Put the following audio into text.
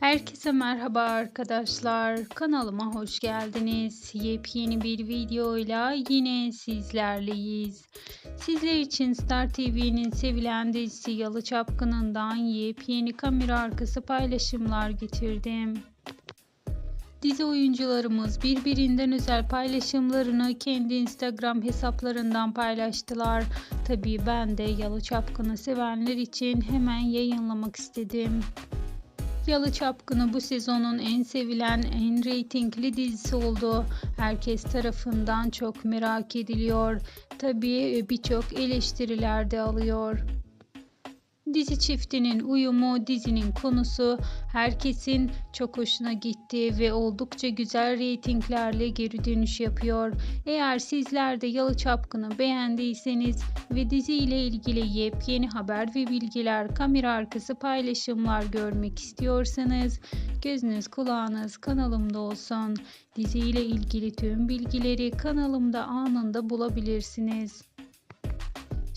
Herkese merhaba arkadaşlar. Kanalıma hoş geldiniz. Yepyeni bir videoyla yine sizlerleyiz. Sizler için Star TV'nin sevilen dizisi Yalı Çapkını'ndan yepyeni kamera arkası paylaşımlar getirdim. Dizi oyuncularımız birbirinden özel paylaşımlarını kendi Instagram hesaplarından paylaştılar. Tabii ben de Yalı Çapkını sevenler için hemen yayınlamak istedim. Yalı Çapkını bu sezonun en sevilen, en reytingli dizisi oldu. Herkes tarafından çok merak ediliyor. Tabii birçok eleştiriler de alıyor. Dizi çiftinin uyumu, dizinin konusu herkesin çok hoşuna gitti ve oldukça güzel reytinglerle geri dönüş yapıyor. Eğer sizler de Yalı Çapkın'ı beğendiyseniz ve dizi ile ilgili yepyeni haber ve bilgiler, kamera arkası paylaşımlar görmek istiyorsanız gözünüz kulağınız kanalımda olsun. Dizi ile ilgili tüm bilgileri kanalımda anında bulabilirsiniz.